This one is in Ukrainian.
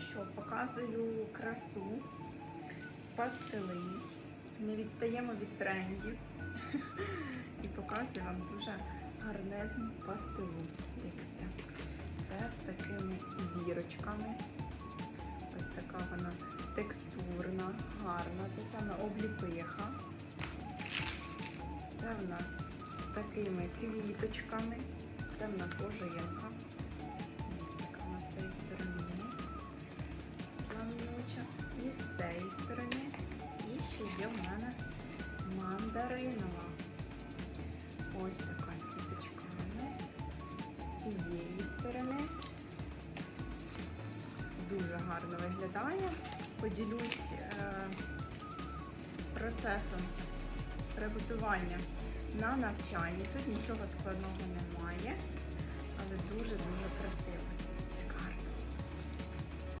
що, показую красу з пастили. Не відстаємо від трендів. І показую вам дуже гарнезну пастилу. Дивіться. Це з такими зірочками. Ось така вона текстурна, гарна. Це саме обліпиха. Це в нас з такими квіточками. Це в нас ожинка. Цієї сторони. І ще є в мене мандаринова. Ось така з квіточками. З цієї сторони. Дуже гарно виглядає. Поділюсь е, процесом приготування на навчанні. Тут нічого складного немає.